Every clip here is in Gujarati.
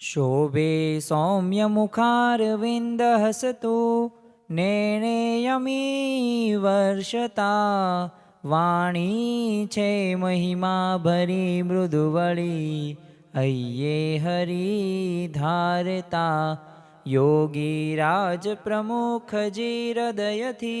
शोभे सौम्यमुखारविन्दहसतो नेणेयमी वर्षता वाणी छे महिमा भरी मृदुवळी अय्ये हरि धारता योगी राज प्रमुख जी हृदयथी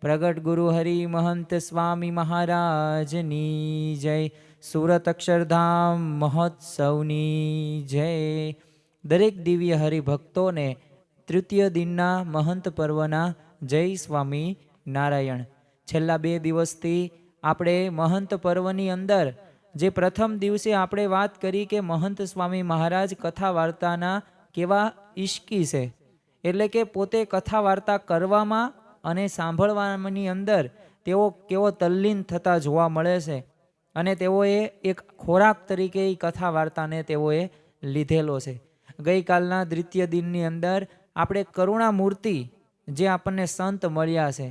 પ્રગટ ગુરુ હરિ મહંત સ્વામી મહારાજની જય. સુરત અક્ષરધામ મહોત્સવની જય. દરેક દિવ્ય હરિભક્તોને તૃતીય દિનના મહંત પર્વના જય સ્વામી નારાયણ. છેલ્લા બે દિવસથી આપણે મહંત પર્વની અંદર જે પ્રથમ દિવસે આપણે વાત કરી કે મહંત સ્વામી મહારાજ કથા વાર્તાના કેવા ઈશ્કી છે. એટલે કે પોતે કથા વાર્તા કરવામાં અને સાંભળવાની અંદર તેઓ કેવો તલ્લીન થતા જોવા મળે છે અને તેઓએ એક ખોરાક તરીકે એ કથા વાર્તાને તેઓએ લીધેલો છે. ગઈકાલના દ્વિતીય દિનની અંદર આપણે કરુણા મૂર્તિ જે આપણને સંત મળ્યા છે,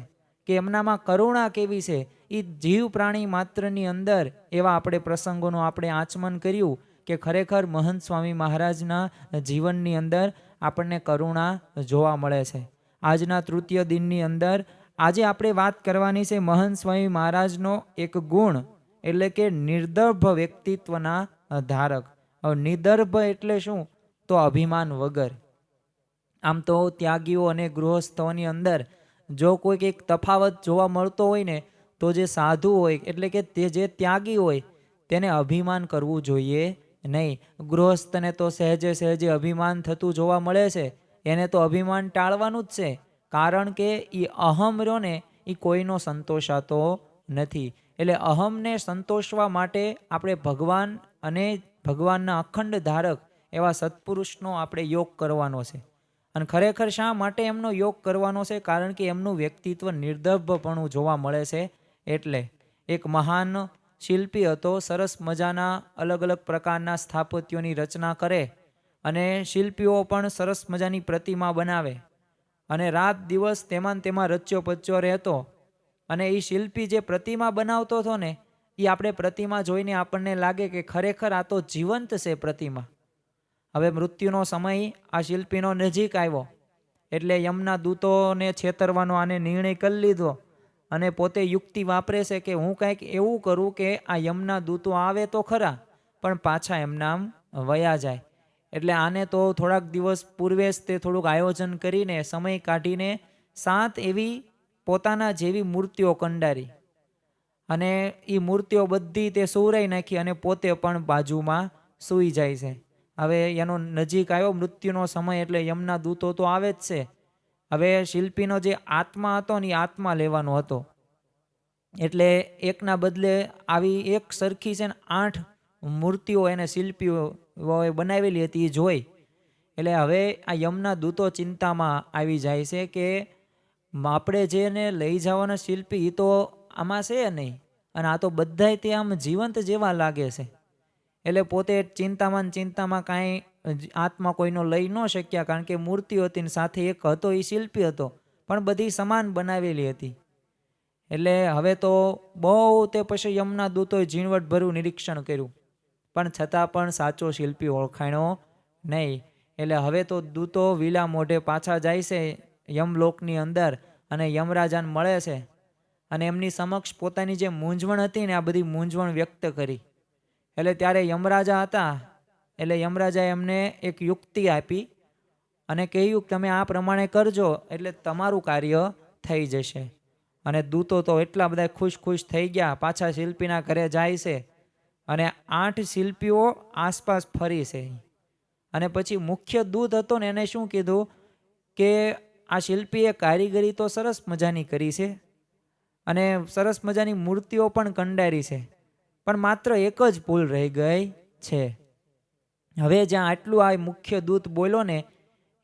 કે એમનામાં કરુણા કેવી છે એ જીવ પ્રાણી માત્રની અંદર એવા આપણે પ્રસંગોનું આપણે આચમન કર્યું કે ખરેખર મહંત સ્વામી મહારાજના જીવનની અંદર આપણને કરુણા જોવા મળે છે. આજના તૃતીય દિનની અંદર આજે આપણે વાત કરવાની છે મહંત સ્વામી મહારાજનો એક ગુણ, એટલે કે નિર્દર્ભ વ્યક્તિત્વના ધારક. હવે નિર્દર્ભ એટલે શું? તો અભિમાન વગર. આમ તો ત્યાગીઓ અને ગૃહસ્થોની અંદર જો કોઈક એક તફાવત જોવા મળતો હોય ને, તો જે સાધુ હોય, એટલે કે તે જે ત્યાગી હોય, તેને અભિમાન કરવું જોઈએ નહીં. ગૃહસ્થને તો સહેજે સહેજે અભિમાન થતું જોવા મળે છે એને તો અભિમાન ટાળવાનું જ છે, કારણ કે એ અહમ રહ્યો ને એ કોઈનો સંતોષાતો નથી. એટલે અહમને સંતોષવા માટે આપણે ભગવાન અને ભગવાનના અખંડ ધારક એવા સત્પુરુષનો આપણે યોગ કરવાનો છે. અને ખરેખર શા માટે એમનો યોગ કરવાનો છે? કારણ કે એમનું વ્યક્તિત્વ નિર્દભપણું જોવા મળે છે. એટલે એક મહાન શિલ્પી હતો, સરસ મજાના અલગ અલગ પ્રકારના સ્થાપત્યોની રચના કરે. અને શિલ્પીઓ પણ સરસ મજાની પ્રતિમા બનાવે. અને રાત દિવસ તેમાં તેમાં રચ્યો પચ્યો રહેતો. અને એ શિલ્પી જે પ્રતિમા બનાવતો હતો ને એ આપણે પ્રતિમા જોઈને આપણને લાગે કે ખરેખર આ તો જીવંત છે પ્રતિમા. હવે મૃત્યુનો સમય આ શિલ્પીનો નજીક આવ્યો. એટલે યમના દૂતોને છેતરવાનો આને નિર્ણય કરી લીધો. અને પોતે યુક્તિ વાપરે છે કે હું કંઈક એવું કરું કે આ યમના દૂતો આવે તો ખરા, પણ પાછા એમના આમ વયા જાય. એટલે આને તો થોડાક દિવસ પૂર્વે જ તે થોડુંક આયોજન કરીને, સમય કાઢીને સાત એવી પોતાના જેવી મૂર્તિઓ કંડારી. અને એ મૂર્તિઓ બધી તે સુવરાઈ નાખી અને પોતે પણ બાજુમાં સૂઈ જાય છે. હવે એનો નજીક આવ્યો, મૃત્યુનો સમય એટલે યમના દૂતો તો આવે જ છે. હવે શિલ્પીનો જે આત્મા હતો ને એ આત્મા લેવાનો હતો. એટલે એકના બદલે આવી એક સરખી છે ને આઠ મૂર્તિઓ એને શિલ્પીઓએ બનાવેલી હતી એ જોઈ. એટલે હવે આ યમના દૂતો ચિંતામાં આવી જાય છે કે આપણે જેને લઈ જવાના શિલ્પી એ તો આમાં છે નહીં. અને આ તો બધાય તે આમ જીવંત જેવા લાગે છે. એટલે પોતે ચિંતામાં ચિંતામાં કાંઈ આત્મા કોઈનો લઈ ન શક્યા કારણ કે મૂર્તિ હતી ને સાથે એક હતો એ શિલ્પી હતો, પણ બધી સમાન બનાવેલી હતી. એટલે હવે તો બહુ તે પછી યમના દૂતોએ ઝીણવટભર્યું નિરીક્ષણ કર્યું. પણ છતાં પણ સાચો શિલ્પી ઓળખાણો નહીં. એટલે હવે તો દૂતો વિલા મોઢે પાછા જાય છે, યમલોકની અંદર અને યમરાજાને મળે છે. અને એમની સમક્ષ પોતાની જે મૂંઝવણ હતી ને આ બધી મૂંઝવણ વ્યક્ત કરી. એટલે ત્યારે યમરાજા હતા. એટલે યમરાજાએ એમને એક યુક્તિ આપી અને કહ્યું તમે આ પ્રમાણે કરજો, એટલે તમારું કાર્ય થઈ જશે. અને દૂતો તો એટલા બધા ખુશ ખુશ થઈ ગયા, પાછા શિલ્પીના ઘરે જાય છે. અને આઠ શિલ્પીઓ આસપાસ ફરી છે. અને પછી મુખ્ય દૂત હતો ને એને શું કીધું કે આ શિલ્પીએ કારીગરી તો સરસ મજાની કરી છે અને સરસ મજાની મૂર્તિઓ પણ કંડારી છે, પણ માત્ર એક જ ભૂલ રહી ગઈ છે. હવે જ્યાં આટલું આ મુખ્ય દૂત બોલ્યો ને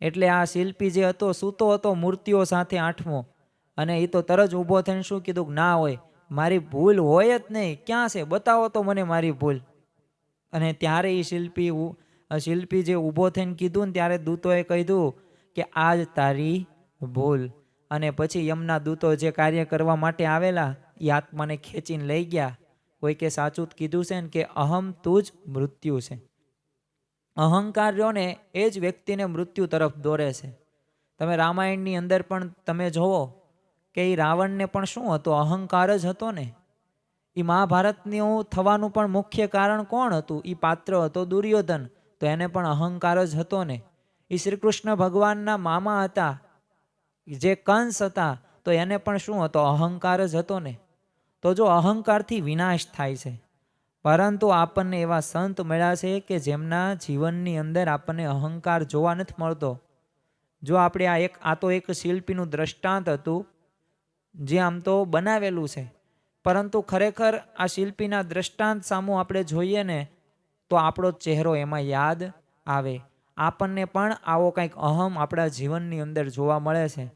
એટલે આ શિલ્પી જે હતો સૂતો હતો મૂર્તિઓ સાથે આઠમો અને એ તો તરત ઊભો થઈને શું કીધું ના હોય મારી ભૂલ હોય જ નહીં. ક્યાં છે? બતાવો તો મને મારી ભૂલ. અને ત્યારે એ શિલ્પી શિલ્પી જે ઊભો થઈને કીધું ને ત્યારે દૂતોએ કીધું કે આજ તારી ભૂલ. અને પછી યમના દૂતો જે કાર્ય કરવા માટે આવેલા, એ આત્માને ખેંચીને લઈ ગયા. કોઈકે સાચું જ કીધું છે ને કે અહમ તું જ મૃત્યુ છે. અહંકાર રહ્યો ને એ જ વ્યક્તિને મૃત્યુ તરફ દોરે છે. તમે રામાયણની અંદર પણ તમે જોવો કે એ રાવણને પણ શું હતો? અહંકાર જ હતો ને. એ મહાભારતનું થવાનું પણ મુખ્ય કારણ કોણ હતું? એ પાત્ર હતો દુર્યોધન, તો એને પણ અહંકાર જ હતો ને. એ શ્રી કૃષ્ણ ભગવાનના મામા હતા, જે કંસ હતા, તો એને પણ શું હતો? અહંકાર જ હતો ને. તો જો અહંકારથી વિનાશ થાય છે, પરંતુ આપણને એવા સંત મળ્યા છે કે જેમના જીવનની અંદર આપણને અહંકાર જોવા નથી મળતો. જો આપણે આ એક, આ તો એક શિલ્પીનું દ્રષ્ટાંત હતું જે આમ તો બનાવેલું છે. પરંતુ ખરેખર આ શિલ્પીના દ્રષ્ટાંત સામું આપણે જોઈએ ને, તો આપણો ચહેરો એમાં યાદ આવે. આપણને પણ આવો કંઈક અહમ આપણા જીવનની અંદર જોવા મળે છે.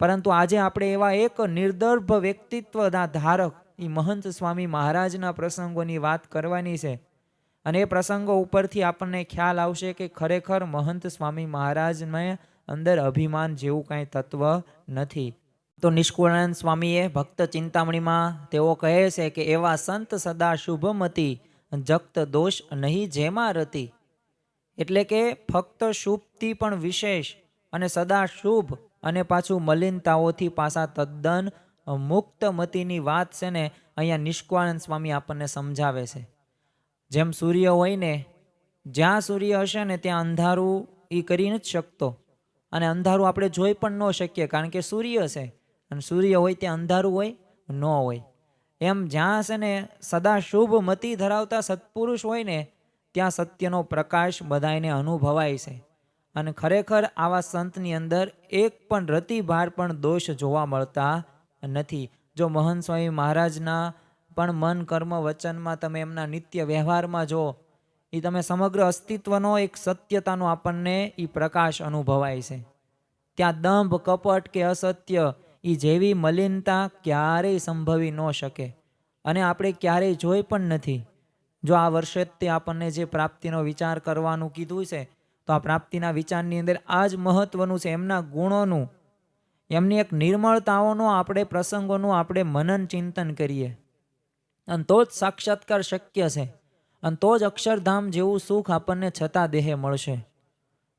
પરંતુ આજે આપણે એવા એક નિર્દર્ભ વ્યક્તિત્વના ધારક એ મહંત સ્વામી મહારાજના પ્રસંગોની વાત કરવાની છે. અને એ પ્રસંગો ઉપરથી આપણને ખ્યાલ આવશે કે ખરેખર મહંત સ્વામી મહારાજને અંદર અભિમાન જેવું કાંઈ તત્વ નથી. તો નિષ્કુળાનંદ સ્વામીએ ભક્ત ચિંતામણીમાં તેઓ કહે છે કે એવા સંત સદા શુભમતી, જક્ત દોષ નહીં જેમાં રતી. એટલે કે ફક્ત શુભથી પણ વિશેષ અને સદા શુભ અને પાછું મલિનતાઓથી પાછા તદ્દન મુક્ત મતીની વાત છે ને, અહીંયા નિષ્કુળાનંદ સ્વામી આપણને સમજાવે છે. જેમ સૂર્ય હોય ને, જ્યાં સૂર્ય હશે ને, ત્યાં અંધારું એ કરી નથી શકતો. અને અંધારું આપણે જોઈ પણ ન શકીએ, કારણ કે સૂર્ય છે. અને સૂર્ય હોય ત્યાં અંધારું હોય, ન હોય. એમ જ્યાં છે ને સદા શુભ મતિ ધરાવતા સત્પુરુષ હોય ને, ત્યાં સત્યનો પ્રકાશ બધાને અનુભવાય છે. અને ખરેખર આવા સંતની અંદર એક પણ રતિભાર પણ દોષ જોવા મળતા નથી. જો મહંત સ્વામી મહારાજના પણ મન, કર્મ, વચનમાં તમે એમના નિત્ય વ્યવહારમાં જો એ તમે સમગ્ર અસ્તિત્વનો એક સત્યતાનો આપણને એ પ્રકાશ અનુભવાય છે. ત્યાં દંભ, કપટ કે અસત્ય એ જેવી મલિનતા ક્યારેય સંભવી ન શકે. અને આપણે ક્યારેય જોઈ પણ નથી. જો આ વર્ષે તે આપણને જે પ્રાપ્તિનો વિચાર કરવાનું કીધું છે, તો આ પ્રાપ્તિના વિચારની અંદર આ જ મહત્વનું છે એમના ગુણોનું. એમની એક નિર્મળતાઓનો આપણે પ્રસંગોનું આપણે મનન ચિંતન કરીએ. અને તો જ સાક્ષાત્કાર શક્ય છે. અને તો જ અક્ષરધામ જેવું સુખ આપણને છતાં દેહે મળશે.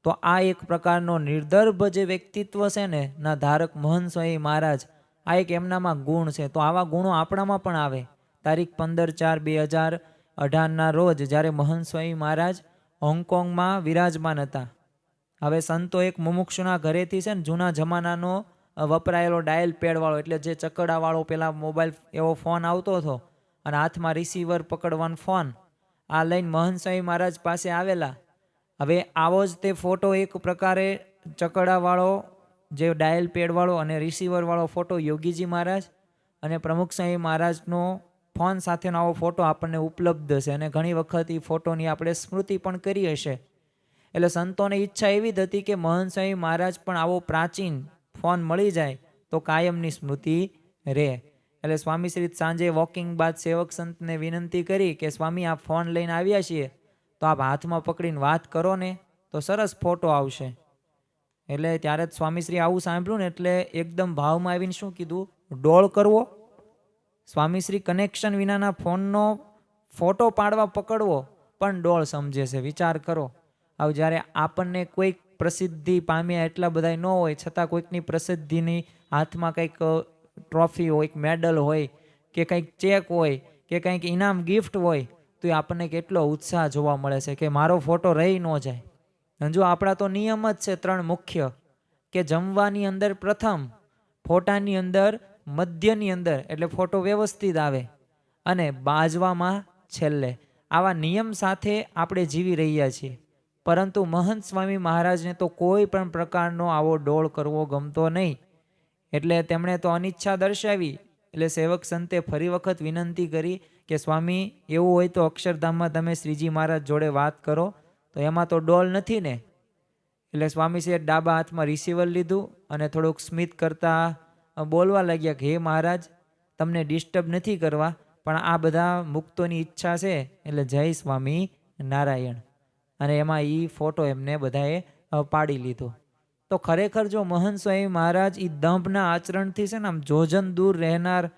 તો આ એક પ્રકારનો નિર્દર્ભ જે વ્યક્તિત્વ છે ને, ના ધારક મોહન સ્વામી મહારાજ, આ એક એમનામાં ગુણ છે. તો આવા ગુણો આપણામાં પણ આવે. તારીખ પંદર ચાર બે હજાર અઢારના રોજ જ્યારે મહંત સ્વામી મહારાજ હોંગકોંગમાં વિરાજમાન હતા. હવે સંતો એક મુમુક્ષુના ઘરેથી છે ને, જૂના જમાનાનો વપરાયેલો ડાયલ પેડવાળો, એટલે જે ચકડાવાળો પેલા મોબાઈલ એવો ફોન આવતો હતો અને હાથમાં રિસીવર પકડવાનો ફોન, આ લઈને મહંત સ્વામી મહારાજ પાસે આવેલા. હવે આવો જ તે ફોટો એક પ્રકારે ચકડાવાળો, જે ડાયલ પેડવાળો અને રિસીવરવાળો ફોટો, યોગીજી મહારાજ અને પ્રમુખ સાંઈ મહારાજનો ફોન સાથેનો આવો ફોટો આપણને ઉપલબ્ધ છે અને ઘણી વખત એ ફોટોની આપણે સ્મૃતિ પણ કરી હશે. એટલે સંતોને ઈચ્છા એવી જ હતી કે મહંત સ્વામી મહારાજ પણ આવો પ્રાચીન ફોન મળી જાય તો કાયમની સ્મૃતિ રહે. એટલે સ્વામી શ્રી સાંજે વોકિંગ બાદ સેવક સંતને વિનંતી કરી કે સ્વામી આ ફોન લઈને આવ્યા છીએ. તો આપ હાથમાં પકડીને વાત કરો ને, તો સરસ ફોટો આવશે. એટલે ત્યારે જ સ્વામીશ્રી આવું સાંભળ્યું ને, એટલે એકદમ ભાવમાં આવીને શું કીધું? ડોળ કરવો. સ્વામીશ્રી કનેક્શન વિનાના ફોનનો ફોટો પાડવા પકડવો, પણ ડોળ સમજે છે, વિચાર કરો. હવે જ્યારે આપણને કોઈક પ્રસિદ્ધિ પામ્યા એટલા બધા ન હોય, છતાં કોઈકની પ્રસિદ્ધિની હાથમાં કંઈક ટ્રોફી હોય મેડલ હોય, કે કંઈક ચેક હોય, કે કંઈક ઇનામ ગિફ્ટ હોય તો એ આપણને કેટલો ઉત્સાહ જોવા મળે છે કે મારો ફોટો રહી ન જાય. અને આપણા તો નિયમ જ છે ત્રણ મુખ્ય, કે જમવાની અંદર પ્રથમ, ફોટાની અંદર મધ્યની અંદર, એટલે ફોટો વ્યવસ્થિત આવે, અને બાજવામાં છેલ્લે. આવા નિયમ સાથે આપણે જીવી રહ્યા છીએ. પરંતુ મહંત સ્વામી મહારાજને તો કોઈ પણ પ્રકારનો આવો ડોળ કરવો ગમતો નહીં. એટલે તેમણે તો અનિચ્છા દર્શાવી એટલે સેવક સંતે ફરી વખત વિનંતી કરી કે સ્વામી, એવું હોય તો અક્ષરધામમાં તમે શ્રીજી મહારાજ જોડે વાત કરો. તો એમાં તો ડોલ નથી ને? એટલે સ્વામીશ્રીએ ડાબા હાથમાં રિસીવર લીધું અને થોડુંક સ્મિત કરતા બોલવા લાગ્યા કે, હે મહારાજ, તમને ડિસ્ટર્બ નથી કરવા, પણ આ બધા મુક્તોની ઈચ્છા છે. એટલે જય સ્વામી નારાયણ. અને એમાં એ ફોટો એમને બધાએ પાડી લીધો. તો ખરેખર જો મહંત સ્વામી મહારાજ એ દંભના આચરણથી છે ને આમ જોજન દૂર રહેનાર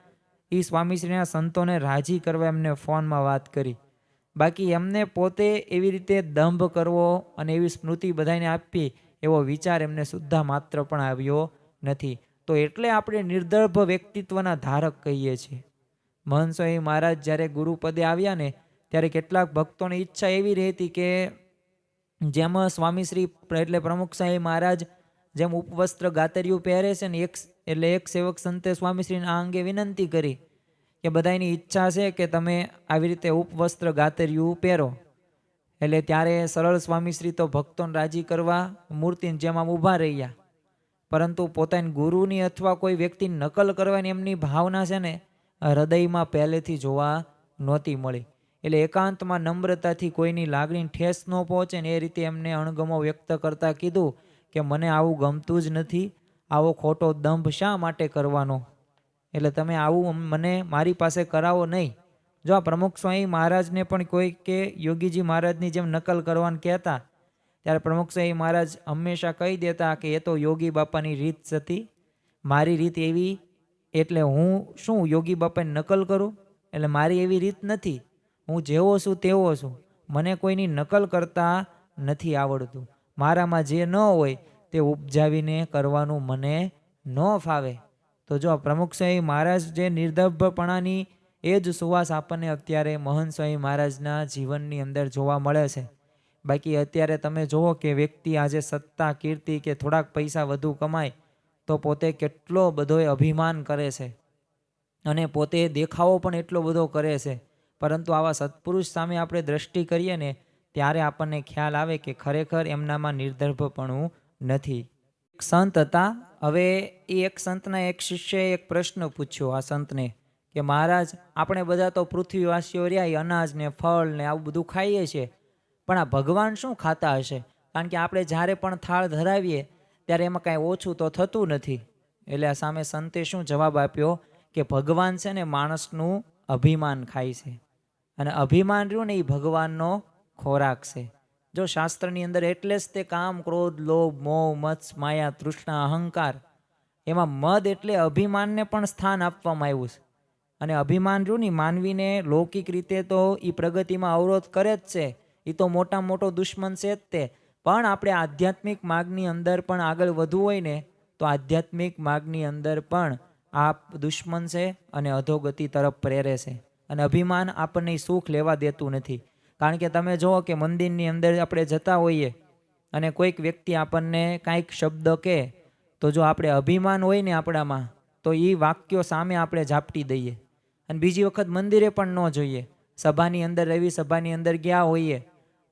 એ સ્વામીશ્રીના સંતોને રાજી કરવા એમને ફોનમાં વાત કરી. બાકી એમને પોતે એવી રીતે દંભ કરવો અને એવી સ્મૃતિ બધાને આપવી એવો વિચાર એમને સુદ્ધા માત્ર પણ આવ્યો નથી. તો એટલે આપણે નિર્દર્ભ વ્યક્તિત્વના ધારક કહીએ છીએ. મહંત સ્વામી મહારાજ જ્યારે ગુરુપદે આવ્યા ને ત્યારે કેટલાક ભક્તોની ઈચ્છા એવી રહેતી કે જેમાં સ્વામીશ્રી એટલે પ્રમુખ સાહેબ મહારાજ જેમ ઉપવસ્ત્ર ગાતરિયું પહેરે છે ને એક એટલે એક સેવક સંતે સ્વામીશ્રીને આ અંગે વિનંતી કરી કે બધાની ઈચ્છા છે કે તમે આવી રીતે ઉપવસ્ત્ર ગાતરિયું પહેરો. એટલે ત્યારે સરળ સ્વામીશ્રી તો ભક્તોને રાજી કરવા મૂર્તિની જેમ આમ ઊભા રહ્યા. પરંતુ પોતાની ગુરુની અથવા કોઈ વ્યક્તિની નકલ કરવાની એમની ભાવના છે ને હૃદયમાં પહેલેથી જોવા નહોતી મળી. એટલે એકાંતમાં નમ્રતાથી કોઈની લાગણી ઠેસ ન પહોંચે ને એ રીતે એમને અણગમો વ્યક્ત કરતા કીધું કે મને આવું ગમતું જ નથી, આવો ખોટો દંભ શા માટે કરવાનો? એટલે તમે આવું મને મારી પાસે કરાવો નહીં. જો આ પ્રમુખ સ્વામી મહારાજને પણ કોઈ કે યોગીજી મહારાજની જેમ નકલ કરવાનું કહેતા, ત્યારે પ્રમુખ સ્વામી મહારાજ હંમેશા કહી દેતા કે એ તો યોગી બાપાની રીત હતી. મારી રીત એવી એટલે હું શું યોગી બાપાની નકલ કરું? એટલે મારી એવી રીત નથી. હું જેવો છું તેવો છું. મને કોઈની નકલ કરતા નથી આવડતું. મારામાં જે ન હોય તે ઉપજાવીને કરવાનું મને ન ફાવે. તો જો પ્રમુખ સ્વામી મહારાજ જે નિર્દભપણાની એ જ સુવાસ આપણને અત્યારે મહંત સ્વામી મહારાજના જીવનની અંદર જોવા મળે છે. બાકી અત્યારે તમે જુઓ કે વ્યક્તિ આજે સત્તા, કીર્તિ કે થોડાક પૈસા વધુ કમાય, તો પોતે કેટલો બધો અભિમાન કરે છે. અને પોતે દેખાવો પણ એટલો બધો કરે છે. પરંતુ આવા સત્પુરુષ સામે આપણે દ્રષ્ટિ કરીએ ને ત્યારે આપણને ખ્યાલ આવે કે ખરેખર એમનામાં નિર્દર્ભપણું નથી. સંત હતા. હવે એ એક સંતના એક શિષ્યએ એક પ્રશ્ન પૂછ્યો આ સંતને કે, મહારાજ, આપણે બધા તો પૃથ્વીવાસીઓ રહ્યા, એ અનાજ ને ફળ ને આવું બધું ખાઈએ છીએ, પણ આ ભગવાન શું ખાતા હશે? કારણ કે આપણે જ્યારે પણ થાળ ધરાવીએ, ત્યારે એમાં કાંઈ ઓછું તો થતું નથી. એટલે આ સામે સંતે શું જવાબ આપ્યો કે, ભગવાન છે ને માણસનું અભિમાન ખાય છે. અને અભિમાન રહ્યું ને એ ભગવાનનો ખોરાક છે. જો શાસ્ત્રની અંદર એટલે જ તે કામ, ક્રોધ, લોભ, મોહ, મત્સ, માયા, તૃષ્ણા, અહંકાર, એમાં મદ એટલે અભિમાનને પણ સ્થાન આપવામાં આવ્યું છે. અને અભિમાન રૂની માનવીને લૌકિક રીતે તો એ પ્રગતિમાં અવરોધ કરે જ છે. એ તો મોટા મોટો દુશ્મન છે જ તે. પણ આપણે આધ્યાત્મિક માર્ગની અંદર પણ આગળ વધવું હોય ને, તો આધ્યાત્મિક માર્ગની અંદર પણ આ દુશ્મન છે અને અધોગતિ તરફ પ્રેરે છે. અને અભિમાન આપણને સુખ લેવા દેતું નથી. કારણ કે તમે જુઓ કે મંદિરની અંદર આપણે જતા હોઈએ અને કોઈક વ્યક્તિ આપણને કાંઈક શબ્દ કહે, તો જો આપણે અભિમાન હોય ને આપણામાં, તો એ વાક્યો સામે આપણે ઝાપટી દઈએ. અને બીજી વખત મંદિરે પણ ન જોઈએ. સભાની અંદર એવી સભાની અંદર ગયા હોઈએ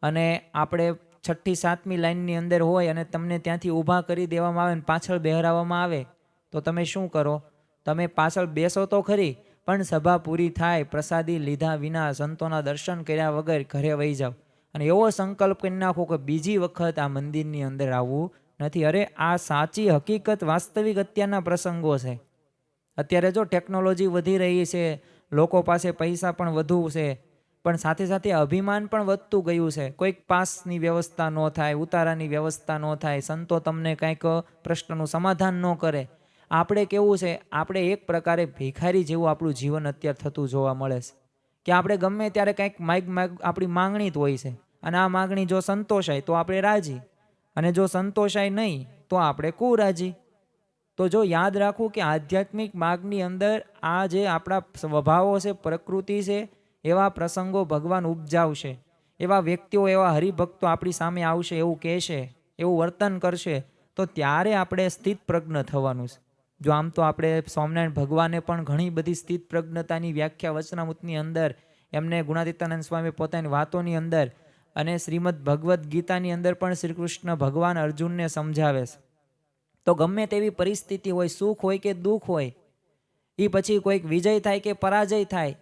અને આપણે છઠ્ઠી, સાતમી લાઈનની અંદર હોય અને તમને ત્યાંથી ઊભા કરી દેવામાં આવે અને પાછળ બહેરાવવામાં આવે, તો તમે શું કરો? તમે પાછળ બેસો તો ખરી પણ સભા પૂરી થાય, પ્રસાદી લીધા વિના સંતોના દર્શન કર્યા વગર ઘરે વહી જાઓ. અને એવો સંકલ્પ કરી નાખો કે બીજી વખત આ મંદિરની અંદર આવવું નથી. અરે, આ સાચી હકીકત વાસ્તવિક અત્યારના પ્રસંગો છે. અત્યારે જો ટેકનોલોજી વધી રહી છે, લોકો પાસે પૈસા પણ વધુ છે, પણ સાથે સાથે અભિમાન પણ વધતું ગયું છે. કોઈક પાસની વ્યવસ્થા ન થાય, ઉતારાની વ્યવસ્થા ન થાય, સંતો તમને કંઈક પ્રશ્નનું સમાધાન ન કરે. આપણે કેવું છે, આપણે એક પ્રકારે ભિખારી જેવું આપણું જીવન અત્યારે થતું જોવા મળે છે. કે આપણે ગમે ત્યારે કંઈક માગ માગ, આપણી માંગણી હોય છે. અને આ માંગણી જો સંતોષાય તો આપણે રાજી. અને જો સંતોષાય નહીં તો આપણે કુરાજી તો જો યાદ રાખવું કે આધ્યાત્મિક માર્ગની અંદર આ જે આપણા સ્વભાવો છે, પ્રકૃતિ છે, એવા પ્રસંગો ભગવાન ઉપજાવશે. એવા વ્યક્તિઓ, એવા હરિભક્તો આપણી સામે આવશે એવું કહેશે, એવું વર્તન કરશે, તો ત્યારે આપણે સ્થિત પ્રજ્ઞ થવાનું છે. જો આમ તો આપણે સ્વામિનારાયણ ભગવાને પણ ઘણી બધી સ્થિત પ્રજ્ઞતાની વ્યાખ્યા વચનામૃતની અંદર, એમને ગુણાતીતાનંદ સ્વામી પોતાની વાતોની અંદર અને શ્રીમદ ભગવદ્ ગીતાની અંદર પણ શ્રી કૃષ્ણ ભગવાન અર્જુનને સમજાવે છે. તો ગમે તેવી પરિસ્થિતિ હોય, સુખ હોય કે દુઃખ હોય એ પછી કોઈક વિજય થાય કે પરાજય થાય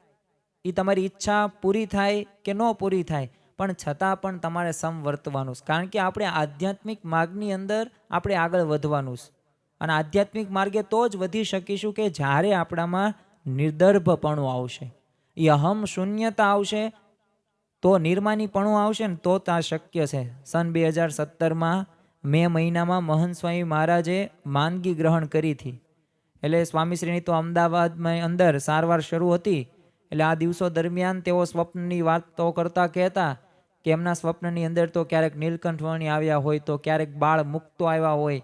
એ તમારી ઈચ્છા પૂરી થાય કે ન પૂરી થાય, પણ છતાં પણ તમારે સમ વર્તવાનું છે. કારણ કે આપણે આધ્યાત્મિક માર્ગની અંદર આપણે આગળ વધવાનું છે. અને આધ્યાત્મિક માર્ગે તો જ વધી શકીશું કે જ્યારે આપણામાં નિર્દર્ભપણું આવશે. એ અહમ શૂન્યતા આવશે, તો નિર્માનીપણું આવશે ને તો આ શક્ય છે. સન બે હજાર સત્તરમાં મે મહિનામાં મહંત સ્વામી મહારાજે માંદગી ગ્રહણ કરી હતી. એટલે સ્વામીશ્રીની તો અમદાવાદમાં અંદર સારવાર શરૂ હતી. એટલે આ દિવસો દરમિયાન તેઓ સ્વપ્નની વાતો કરતા કહેતા કે એમના સ્વપ્નની અંદર તો ક્યારેક નીલકંઠવર્ણી આવ્યા હોય, તો ક્યારેક બાળ મુક્તો આવ્યા હોય.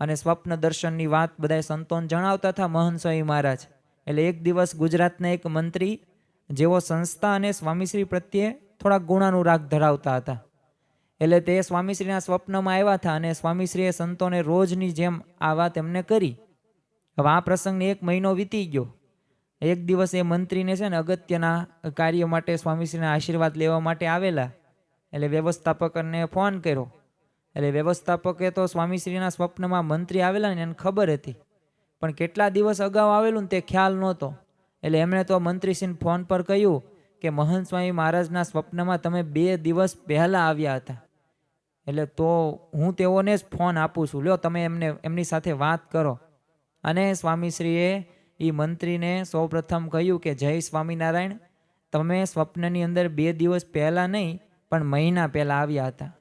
અને સ્વપ્ન દર્શનની વાત બધાય સંતોન જણાવતા હતા, મહંત મહારાજ. એટલે એક દિવસ ગુજરાતના એક મંત્રી જેઓ સંસ્થા અને સ્વામીશ્રી પ્રત્યે થોડા ગુણાનુરાગ ધરાવતા હતા. એટલે તે સ્વામીશ્રીના સ્વપ્નમાં આવ્યા હતા અને સ્વામીશ્રીએ સંતોને રોજની જેમ આ વાત એમને કરી. હવે આ પ્રસંગને એક મહિનો વીતી ગયો. એક દિવસ એ મંત્રીને છે ને અગત્યના કાર્ય માટે સ્વામીશ્રીના આશીર્વાદ લેવા માટે આવેલા. એટલે વ્યવસ્થાપકને ફોન કર્યો. એટલે વ્યવસ્થાપકે તો સ્વામીશ્રીના સ્વપ્નમાં મંત્રી આવેલા ને એને ખબર હતી. પણ કેટલા દિવસ અગાઉ આવેલું ને તે ખ્યાલ નહોતો. એટલે એમણે તો મંત્રીશ્રીને ફોન પર કહ્યું કે, મહંત સ્વામી મહારાજના સ્વપ્નમાં તમે બે દિવસ પહેલાં આવ્યા હતા. એટલે તો હું તેઓને જ ફોન આપું છું. લ્યો, તમે એમને, એમની સાથે વાત કરો. અને સ્વામીશ્રીએ એ મંત્રીને સૌપ્રથમ કહ્યું કે, જય સ્વામિનારાયણ. તમે સ્વપ્નની અંદર બે દિવસ પહેલાં નહીં, પણ મહિના પહેલાં આવ્યા હતા.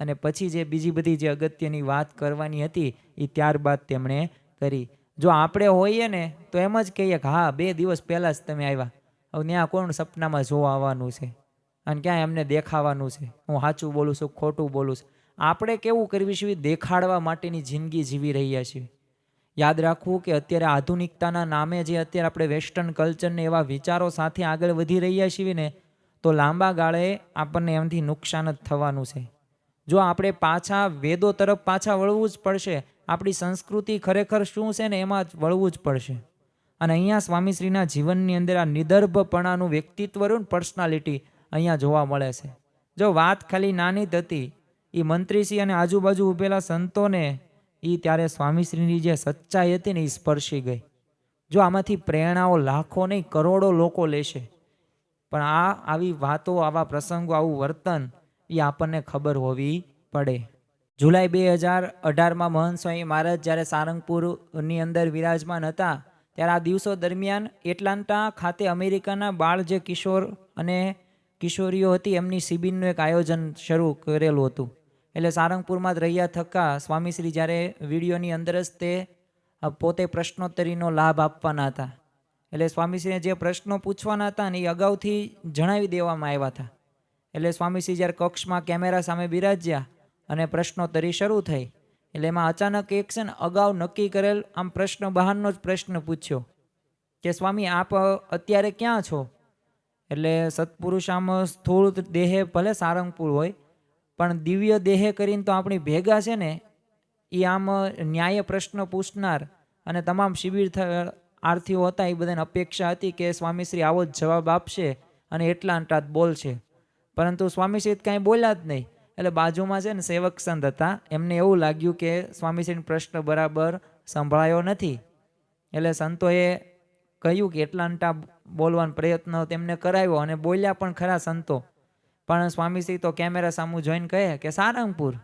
અને પછી જે બીજી બધી જે અગત્યની વાત કરવાની હતી એ ત્યારબાદ તેમણે કરી. જો આપણે હોઈએ ને, તો એમ જ કહીએ કે હા, બે દિવસ પહેલાં જ તમે આવ્યા. હવે ત્યાં કોણ સપનામાં જોવા આવવાનું છે? અને ક્યાં એમને દેખાવાનું છે? હું સાચું બોલું છું ખોટું બોલું છું? આપણે કેવું કરવી છીએ દેખાડવા માટેની જિંદગી જીવી રહ્યા છીએ. યાદ રાખવું કે અત્યારે આધુનિકતાના નામે જે અત્યારે આપણે વેસ્ટર્ન કલ્ચરને એવા વિચારો સાથે આગળ વધી રહ્યા છીએ ને, તો લાંબા ગાળે આપણને એમથી નુકસાન જ થવાનું છે. જો આપણે પાછા વેદો તરફ પાછા વળવું જ પડશે, આપણી સંસ્કૃતિ ખરેખર શું છે ને એમાં જ વળવું જ પડશે. અને અહીંયા સ્વામીશ્રીના જીવનની અંદર આ નિદર્ભપણાનું વ્યક્તિત્વ રહ્યું પર્સનાલિટી અહીંયા જોવા મળે છે. જો વાત ખાલી નાની જ હતી એ મંત્રીશ્રી અને આજુબાજુ ઊભેલા સંતોને એ ત્યારે સ્વામીશ્રીની જે સચ્ચાઈ હતી ને એ સ્પર્શી ગઈ. જો આમાંથી પ્રેરણાઓ લાખો નહીં, કરોડો લોકો લેશે. પણ આ આવી વાતો, આવા પ્રસંગો, આવું વર્તન એ આપણને ખબર હોવી પડે. જુલાઈ બે હજાર અઢારમાં મહંત સ્વામી મહારાજ જ્યારે સારંગપુરની અંદર વિરાજમાન હતા, ત્યારે આ દિવસો દરમિયાન એટલાન્ટા ખાતે અમેરિકાના બાળ જે કિશોર અને કિશોરીઓ હતી, એમની શિબિરનું એક આયોજન શરૂ કરેલું હતું. એટલે સારંગપુરમાં જ રહ્યા થકા સ્વામીશ્રી જ્યારે વિડીયોની અંદર જ તે પોતે પ્રશ્નોત્તરીનો લાભ આપવાના હતા. એટલે સ્વામીશ્રીને જે પ્રશ્નો પૂછવાના હતા ને એ અગાઉથી જણાવી દેવામાં આવ્યા હતા. એટલે સ્વામીશ્રી જ્યારે કક્ષમાં કેમેરા સામે બિરાજ્યા અને પ્રશ્નોત્તરી શરૂ થઈ, એટલે એમાં અચાનક એક છે ને અગાઉ નક્કી કરેલ આમ પ્રશ્ન બહારનો જ પ્રશ્ન પૂછ્યો કે, સ્વામી, આપ અત્યારે ક્યાં છો? એટલે સત્પુરુષ આમ સ્થૂળ દેહે ભલે સારંગપુર હોય, પણ દિવ્ય દેહે કરીને તો આપણી ભેગા છે ને એ આમ ન્યાય પ્રશ્ન પૂછનાર અને તમામ શિબિર આરથીઓ હતા એ બધાને અપેક્ષા હતી કે સ્વામીશ્રી આવો જ જવાબ આપશે અને એટલા અંટાત બોલશે. પરંતુ સ્વામીશ્રી કાંઈ બોલ્યા જ નહીં. એટલે બાજુમાં છે ને સેવક સંત હતા. એમને એવું લાગ્યું કે સ્વામીશ્રીનો પ્રશ્ન બરાબર સંભળાયો નથી. એટલે સંતોએ કહ્યું કે એટલા અંટા બોલવાનો પ્રયત્ન તેમને કરાવ્યો અને બોલ્યા પણ ખરા સંતો. પણ સ્વામીશ્રી તો કેમેરા સામું જોઈને કહે કે સારંગપુર.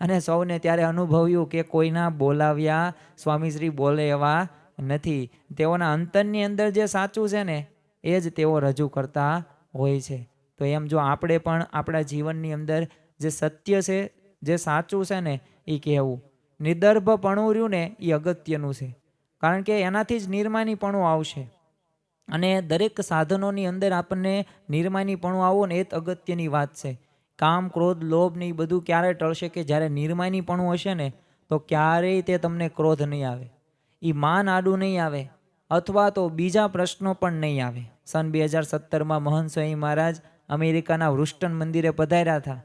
અને સૌને ત્યારે અનુભવ્યું કે કોઈના બોલાવ્યા સ્વામીશ્રી બોલે એવા નથી. તેઓના અંતરની અંદર જે સાચું છે ને, એ જ તેઓ રજૂ કરતા હોય છે. તો એમ જો આપણે પણ આપણા જીવનની અંદર જે સત્ય છે, જે સાચું છે ને એ કહેવું. નિદર્ભપણું રહ્યું ને એ અગત્યનું છે. કારણ કે એનાથી જ નિર્માનીપણું આવશે. અને દરેક સાધનોની અંદર આપણને નિર્માનીપણું આવો ને, એ જ અગત્યની વાત છે. કામ, ક્રોધ, લોભ ને એ બધું ક્યારે ટળશે કે જ્યારે નિર્માનીપણું હશે ને, તો ક્યારેય તે તમને ક્રોધ નહીં આવે. એ માન આડું નહીં આવે. અથવા તો બીજા પ્રશ્નો પણ નહીં આવે. સન બે હજાર સત્તરમાં મહંત સ્વામી મહારાજ અમેરિકાના વૃષ્ટન મંદિરે પધાર્યા હતા.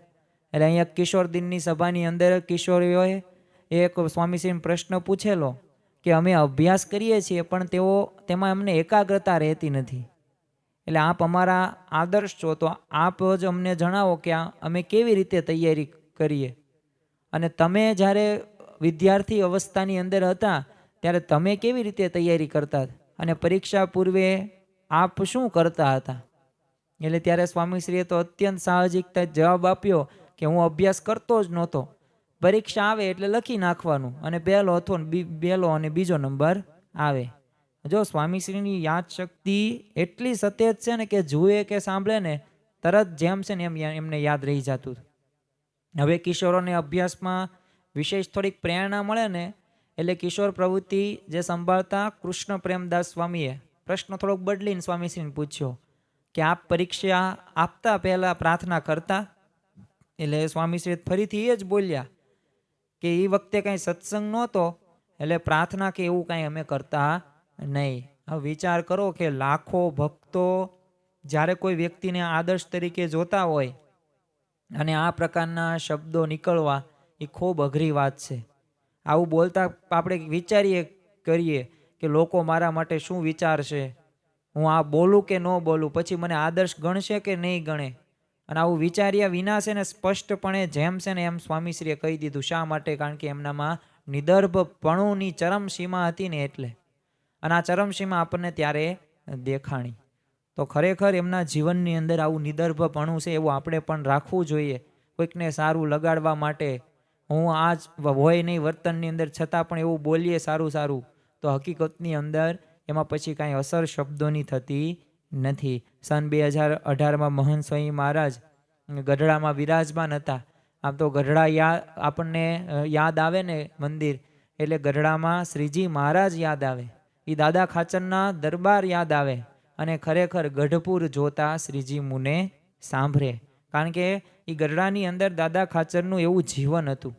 એટલે અહીંયા કિશોર દિનની સભાની અંદર કિશોરીઓએ એક સ્વામીશ્રીને પ્રશ્ન પૂછેલો કે અમે અભ્યાસ કરીએ છીએ, પણ તેઓ, તેમાં અમને એકાગ્રતા રહેતી નથી. એટલે આપ અમારા આદર્શ છો, તો આપ જ અમને જણાવો કે અમે કેવી રીતે તૈયારી કરીએ. અને તમે જ્યારે વિદ્યાર્થી અવસ્થાની અંદર હતા, ત્યારે તમે કેવી રીતે તૈયારી કરતા? અને પરીક્ષા પૂર્વે આપ શું કરતા હતા? એટલે ત્યારે સ્વામીશ્રીએ તો અત્યંત સાહજિકતા જવાબ આપ્યો કે હું અભ્યાસ કરતો જ નહોતો. પરીક્ષા આવે એટલે લખી નાખવાનું અને પહેલો હતો પહેલો અને બીજો નંબર આવે. જો સ્વામીશ્રીની યાદ શક્તિ એટલી સતેજ છે ને કે જુએ કે સાંભળે ને, તરત જેમ છે ને એમ એમને યાદ રહી જતું. હવે કિશોરોને અભ્યાસમાં વિશેષ થોડીક પ્રેરણા મળે ને, એટલે કિશોર પ્રવૃત્તિ જે સંભાળતા કૃષ્ણ પ્રેમદાસ સ્વામીએ પ્રશ્ન થોડોક બદલીને સ્વામીશ્રીને પૂછ્યો. કે આપ પરીક્ષા આપતા પહેલાં પ્રાર્થના કરતા? એટલે સ્વામીશ્રી ફરીથી એ જ બોલ્યા કે એ વખતે કાંઈ સત્સંગ નહોતો, એટલે પ્રાર્થના કે એવું કાંઈ અમે કરતા નહીં. હવે વિચાર કરો કે લાખો ભક્તો જ્યારે કોઈ વ્યક્તિને આદર્શ તરીકે જોતા હોય અને આ પ્રકારના શબ્દો નીકળવા, એ ખૂબ અઘરી વાત છે. આવું બોલતા આપણે વિચારીએ, કરીએ કે લોકો મારા માટે શું વિચારશે? હું આ બોલું કે ન બોલું, પછી મને આદર્શ ગણશે કે નહીં ગણે? અને આવું વિચાર્યા વિના છે ને સ્પષ્ટપણે જેમ છે ને એમ સ્વામીશ્રીએ કહી દીધું, શા માટે? કારણ કે એમનામાં નિદર્ભપણુંની ચરમસીમા હતી ને એટલે. અને આ ચરમસીમા આપણને ત્યારે દેખાણી. તો ખરેખર એમના જીવનની અંદર આવું નિદર્ભપણું છે એવું આપણે પણ રાખવું જોઈએ, કોઈકને સારું લગાડવા માટે. હું આ જ હોય નહીં વર્તનની અંદર, છતાં પણ એવું બોલીએ સારું સારું, તો હકીકતની અંદર એમાં પછી કાંઈ અસર શબ્દોની થતી નથી. સન બે હજાર અઢારમાં મહંત સ્વામી મહારાજ ગઢડામાં વિરાજમાન હતા. આમ તો ગઢડા યાદ આપણને યાદ આવે ને મંદિર, એટલે ગઢડામાં શ્રીજી મહારાજ યાદ આવે. એ દાદા ખાચરના દરબાર યાદ આવે અને ખરેખર ગઢપુર જોતા શ્રીજી મુને સાંભળે. કારણ કે એ ગઢડાની અંદર દાદા ખાચરનું એવું જીવન હતું.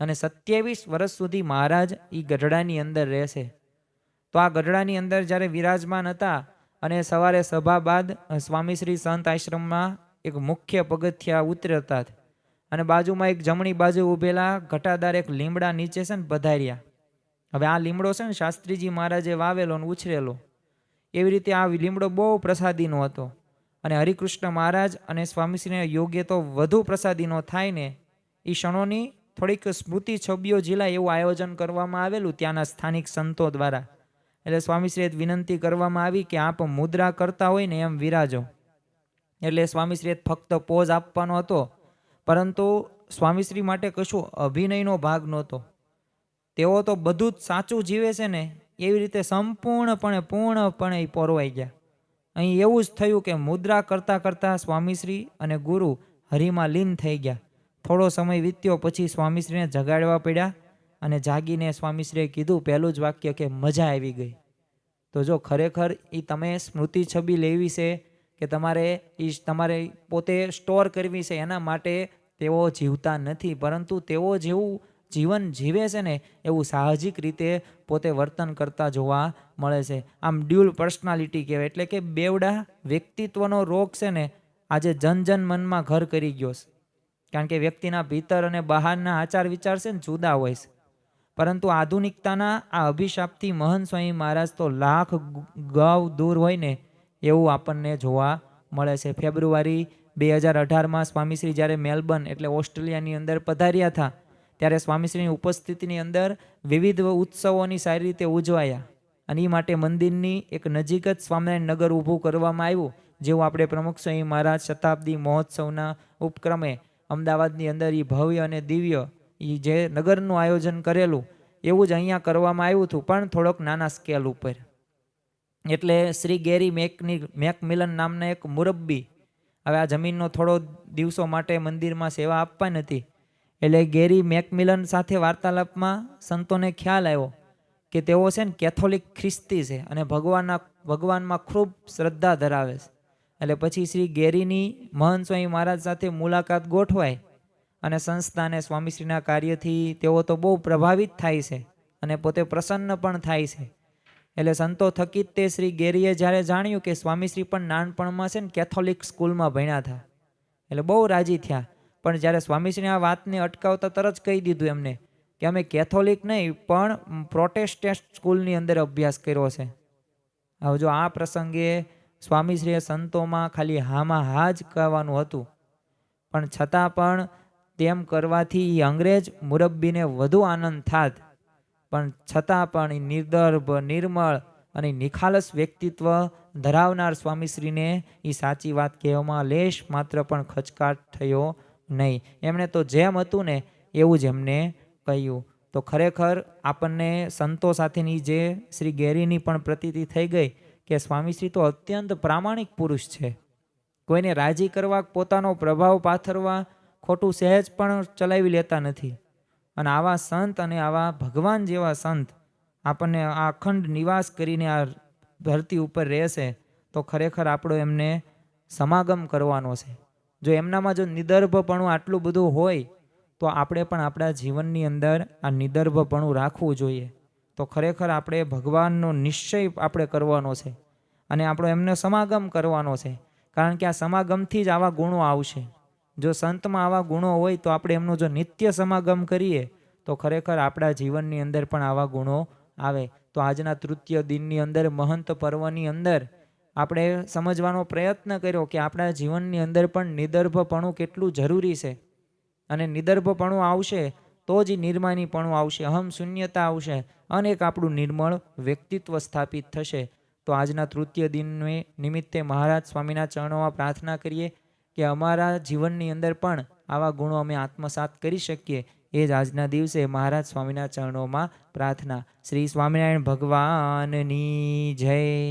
અને સત્યાવીસ વર્ષ સુધી મહારાજ એ ગઢડાની અંદર રહેશે. તો આ ગઢડાની અંદર જ્યારે વિરાજમાન હતા અને સવારે સભા બાદ સ્વામીશ્રી સંત આશ્રમમાં એક મુખ્ય પગથિયા ઉતરતા અને બાજુમાં એક જમણી બાજુ ઊભેલા ઘટાદાર એક લીમડા નીચે છે ને પધાર્યા. હવે આ લીમડો છે ને શાસ્ત્રીજી મહારાજે વાવેલો ને ઉછરેલો. એવી રીતે આ લીમડો બહુ પ્રસાદીનો હતો. અને હરિકૃષ્ણ મહારાજ અને સ્વામીશ્રીને યોગ્ય તો વધુ પ્રસાદીનો થાય ને એ ક્ષણોની થોડીક સ્મૃતિ છબીઓ જિલ્લા એવું આયોજન કરવામાં આવેલું ત્યાંના સ્થાનિક સંતો દ્વારા. એટલે સ્વામીશ્રીએ વિનંતી કરવામાં આવી કે આપ મુદ્રા કરતા હોય ને એમ વિરાજો. એટલે સ્વામીશ્રીએ ફક્ત પોઝ આપવાનો હતો. પરંતુ સ્વામીશ્રી માટે કશું અભિનયનો ભાગ નહોતો. તેઓ તો બધું જ સાચું જીવે છે ને, એવી રીતે સંપૂર્ણપણે, પૂર્ણપણે પોરવાઈ ગયા. અહીં એવું જ થયું કે મુદ્રા કરતાં કરતાં સ્વામીશ્રી અને ગુરુ હરિમાં લીન થઈ ગયા. થોડો સમય વીત્યો પછી સ્વામીશ્રીને જગાડવા પડ્યા. અને જાગીને સ્વામીશ્રીએ કીધું, પહેલું જ વાક્ય કે મજા આવી ગઈ. તો જો ખરેખર એ તમે સ્મૃતિ છબી લેવી છે કે તમારે એ તમારે પોતે સ્ટોર કરવી છે, એના માટે તેઓ જીવતા નથી, પરંતુ તેઓ જેવું જીવન જીવે છે ને, એવું સાહજિક રીતે પોતે વર્તન કરતા જોવા મળે છે. આમ ડ્યુલ પર્સનાલિટી કહેવાય, એટલે કે બેવડા વ્યક્તિત્વનો રોગ છે ને, આજે જન જન મનમાં ઘર કરી ગયો છે. કારણ કે વ્યક્તિના ભીતર અને બહારના આચાર વિચાર છે ને, જુદા હોય છે. પરંતુ આધુનિકતાના આ અભિશાપથી મહંત સ્વામી મહારાજ તો લાખ ગુ- દૂર હોય ને એવું આપણને જોવા મળે છે. ફેબ્રુઆરી બે હજાર અઢારમાં સ્વામીશ્રી જ્યારે મેલબર્ન એટલે ઓસ્ટ્રેલિયાની અંદર પધાર્યા હતા, ત્યારે સ્વામીશ્રીની ઉપસ્થિતિની અંદર વિવિધ ઉત્સવોની સારી રીતે ઉજવાયા અને એ માટે મંદિરની એક નજીક જ સ્વામિનારાયણ નગર ઊભું કરવામાં આવ્યું, જેવું આપણે પ્રમુખ સ્વામી મહારાજ શતાબ્દી મહોત્સવના ઉપક્રમે અમદાવાદની અંદર એ ભવ્ય અને દિવ્ય એ જે નગરનું આયોજન કરેલું, એવું જ અહીંયા કરવામાં આવ્યું હતું, પણ થોડોક નાના સ્કેલ ઉપર. એટલે શ્રી ગેરી મેકની, મેકમિલન નામના એક મુરબ્બી, હવે આ જમીનનો થોડો દિવસો માટે મંદિરમાં સેવા આપવા નથી, એટલે ગેરી મેકમિલન સાથે વાર્તાલાપમાં સંતોને ખ્યાલ આવ્યો કે તેઓ છે ને કેથોલિક ખ્રિસ્તી છે અને ભગવાનના, ભગવાનમાં ખૂબ શ્રદ્ધા ધરાવે છે. એટલે પછી શ્રી ગેરીની મહંત સ્વામી મહારાજ સાથે મુલાકાત ગોઠવાય અને સંસ્થાને સ્વામીશ્રીના કાર્યથી તેઓ તો બહુ પ્રભાવિત થાય છે અને પોતે પ્રસન્ન પણ થાય છે. એટલે સંતો થકી તે શ્રી ગેરીએ જ્યારે જાણ્યું કે સ્વામીશ્રી પણ નાનપણમાં છે ને કેથોલિક સ્કૂલમાં ભણ્યા હતા. એટલે બહુ રાજી થયા. પણ જ્યારે સ્વામીશ્રી આ વાતને અટકાવતા તરત કહી દીધું એમને કે અમે કેથોલિક નહીં, પણ પ્રોટેસ્ટેન્ટ સ્કૂલની અંદર અભ્યાસ કર્યો છે. હવે જો આ પ્રસંગે સ્વામીશ્રીએ સંતોમાં ખાલી હામાં હા જ કહેવાનું હતું. પણ છતાં પણ તેમ કરવાથી અંગ્રેજ મુરબ્બીને વધુ આનંદ થાત. પણ છતાં પણ નિર્દર્ભ, નિર્મળ અને નિખાલસ વ્યક્તિત્વ ધરાવનાર સ્વામીશ્રીને એ સાચી વાત કહેવામાં લેશ માત્ર પણ ખચકાટ થયો નહીં. એમણે તો જેમ હતું ને એવું જ એમને કહ્યું. તો ખરેખર આપણને સંતો સાથેની જે શ્રી ગેરીની પણ પ્રતીતિ થઈ ગઈ કે સ્વામીશ્રી તો અત્યંત પ્રામાણિક પુરુષ છે. કોઈને રાજી કરવા, પોતાનો પ્રભાવ પાથરવા ખોટું સહેજ પણ ચલાવી લેતા નથી. અને આવા સંત અને આવા ભગવાન જેવા સંત આપણને આ અખંડ નિવાસ કરીને આ ધરતી ઉપર રહેશે, તો ખરેખર આપણો એમને સમાગમ કરવાનો છે. જો એમનામાં જો નિદર્ભપણું આટલું બધું હોય, તો આપણે પણ આપણા જીવનની અંદર આ નિદર્ભપણું રાખવું જોઈએ. તો ખરેખર આપણે ભગવાનનો નિશ્ચય આપણે કરવાનો છે. અને આપણો એમને સમાગમ કરવાનો છે. કારણ કે આ સમાગમથી જ આવા ગુણો આવશે. જો સંતમાં આવા ગુણો હોય તો આપણે એમનો જો નિત્ય સમાગમ કરીએ, તો ખરેખર આપણા જીવનની અંદર પણ આવા ગુણો આવે. તો આજના તૃતીય દિનની અંદર, મહંત પર્વની અંદર આપણે સમજવાનો પ્રયત્ન કર્યો કે આપણા જીવનની અંદર પણ નિદર્ભપણું કેટલું જરૂરી છે. અને નિદર્ભપણું આવશે તો જ નિર્માનીપણું આવશે, અહમ શૂન્યતા આવશે અનેક આપણું નિર્મળ વ્યક્તિત્વ સ્થાપિત થશે. તો આજના તૃતીય દિનને નિમિત્તે મહારાજ સ્વામીના ચરણોમાં પ્રાર્થના કરીએ. કે અમારા જીવનની અંદર પણ આવા ગુણો અમે આત્મસાત કરી શકીએ. એ જ આજના દિવસે મહારાજ સ્વામીના ચરણોમાં પ્રાર્થના. શ્રી સ્વામિનારાયણ ભગવાનની જય.